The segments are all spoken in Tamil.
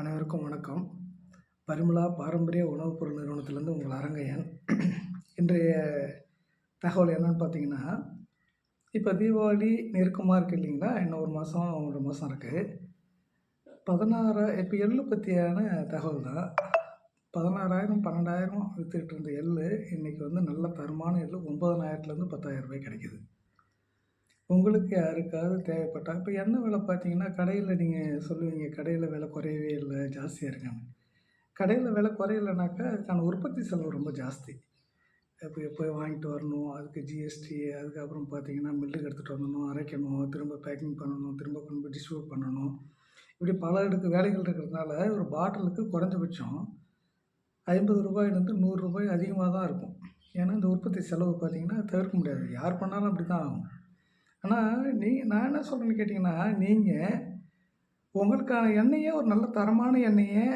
அனைவருக்கும் வணக்கம். பரிமளா பாரம்பரிய உணவுப் பொருள் நிறுவனத்திலேருந்து உங்கள் அரங்கையன். இன்றைய தகவல் என்னன்னு பார்த்தீங்கன்னா இப்போ தீபாவளி நெருக்கமாக இருக்குது இல்லைங்களா? இன்னும் ஒரு மாதம் ஒரு மாதம் இருக்குது பதினாறு இப்போ எள்ளு பற்றியான தகவல் தான். பதினாறாயிரம் பன்னெண்டாயிரம் விற்றுக்கிட்டு இருந்த எள்ளு இன்றைக்கி வந்து நல்ல தரமான எள்ளு ஒம்பதனாயிரத்துலேருந்து பத்தாயிரம் ரூபாய் கிடைக்குது. உங்களுக்கு யாருக்காவது தேவைப்பட்டால் இப்போ எண்ணெய் விலை பார்த்தீங்கன்னா கடையில் நீங்கள் சொல்லுவீங்க கடையில் விலை குறையவே இல்லை ஜாஸ்தியாக இருக்கான்னு கடையில் விலை குறையலைனாக்கா அதுக்கான உற்பத்தி செலவு ரொம்ப ஜாஸ்தி. இப்போ போய் வாங்கிட்டு வரணும் அதுக்கு ஜிஎஸ்டி அதுக்கப்புறம் பார்த்தீங்கன்னா மில்லுக்கு எடுத்துகிட்டு வரணும் அரைக்கணும் திரும்ப பேக்கிங் பண்ணணும் திரும்ப கொண்டு போய் டிஸ்ட்ரிபியூட் பண்ணணும். இப்படி பல அடுக்கு வேலைகள் இருக்கிறதுனால ஒரு பாட்டிலுக்கு குறைஞ்சபட்சம் ஐம்பது ரூபாயிலேருந்து நூறுரூபாய் அதிகமாக தான் இருக்கும். ஏன்னா இந்த உற்பத்தி செலவு பார்த்தீங்கன்னா தவிர்க்க முடியாது. யார் பண்ணாலும் அப்படி தான் ஆகும். ஆனால் நீ நான் என்ன சொல்கிறேன்னு கேட்டிங்கன்னா நீங்கள் உங்களுக்கான எண்ணெயை ஒரு நல்ல தரமான எண்ணெயை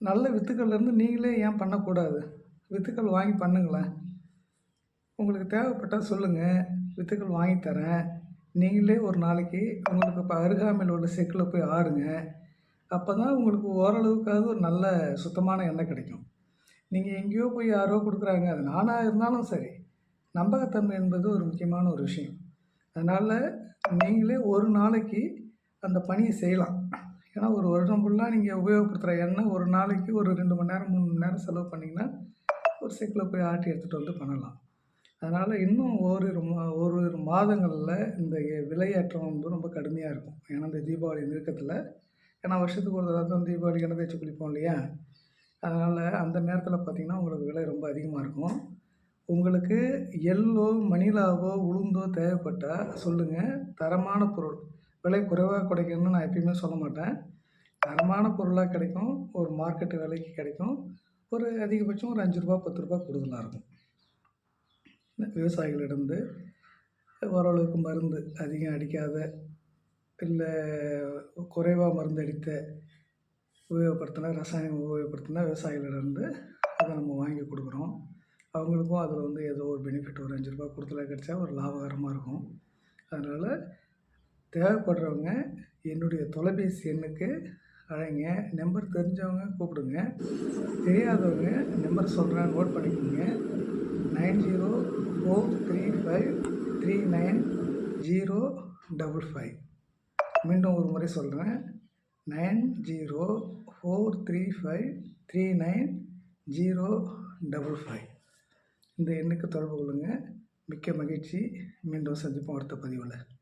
நல்ல வித்துக்கள்லேருந்து நீங்களே ஏன் பண்ணக்கூடாது? வித்துக்கள் வாங்கி பண்ணுங்களேன். உங்களுக்கு தேவைப்பட்டால் சொல்லுங்கள் வித்துக்கள் வாங்கி தரேன். நீங்களே ஒரு நாளைக்கு உங்களுக்கு இப்போ அருகாமையில் உள்ள செக்கில் போய் ஆடுங்க அப்போ தான் உங்களுக்கு ஓரளவுக்காவது ஒரு நல்ல சுத்தமான எண்ணெய் கிடைக்கும். நீங்கள் எங்கேயோ போய் யாரோ கொடுக்குறாங்க. அது நானாக இருந்தாலும் சரி. நம்பகத்தன்மை என்பது ஒரு முக்கியமான ஒரு விஷயம். அதனால் நீங்களே ஒரு நாளைக்கு அந்த பணியை செய்யலாம். ஏன்னா ஒரு வருடம் ஃபுல்லாக நீங்கள் உபயோகப்படுத்துகிற எண்ணெய் ஒரு நாளைக்கு ஒரு ரெண்டு மணி நேரம் மூணு மணி நேரம் செலவு பண்ணிங்கன்னா ஒரு சைக்கிளில் போய் ஆட்டி எடுத்துகிட்டு வந்து பண்ணலாம். அதனால் இன்னும் ஓரிரு மா ஓரிரு மாதங்களில் இந்த விலையேற்றம் வந்து ரொம்ப கடுமையாக இருக்கும். ஏன்னா இந்த தீபாவளி நெருக்கத்தில் ஏன்னா வருஷத்துக்கு ஒரு தடவை தான் தீபாவளி எண்ணெய் தேய்ச்சி குளிப்போம் இல்லையா? அதனால் அந்த நேரத்தில் பார்த்திங்கன்னா உங்களுக்கு விலை ரொம்ப அதிகமாக இருக்கும். உங்களுக்கு எள்ளோ மணிலாவோ உளுந்தோ தேவைப்பட்டால் சொல்லுங்கள் தரமான பொருள். விலை குறைவாக கிடைக்கும்னு நான் எப்பயுமே சொல்ல மாட்டேன். தரமான பொருளாக கிடைக்கும். ஒரு மார்க்கெட்டு விலைக்கு கிடைக்கும். ஒரு அதிகபட்சம் ஒரு அஞ்சு ரூபா பத்து ரூபா கூடுதலாக இருக்கும். விவசாயிகளிடந்து ஓரளவுக்கு மருந்து அதிகம் அடிக்காத இல்லை குறைவாக மருந்து அடித்த உபயோகப்படுத்தின ரசாயனம் உபயோகப்படுத்தின விவசாயிகளிடந்து அதை நம்ம அவங்களுக்கும் அதில் வந்து ஏதோ ஒரு பெனிஃபிட் ஒரு அஞ்சு ரூபா கொடுத்துல கிடச்சா ஒரு லாபகரமாக இருக்கும். அதனால் தேவைப்படுறவங்க என்னுடைய தொலைபேசி எண்ணுக்கு அழைங்க. நம்பர் தெரிஞ்சவங்க கூப்பிடுங்க. தெரியாதவங்க நம்பர் சொல்கிறேன் நோட் பண்ணிக்கோங்க. Nine zero four three five three nine zero double five. மீண்டும் ஒரு முறை சொல்கிறேன் nine zero four three five three nine zero double five. இந்த எண்ணுக்கு தொடர்பு கொள்ளுங்கள் மிக்க மகிழ்ச்சி. மீண்டும் சந்திப்போம் அடுத்த பதிவில்.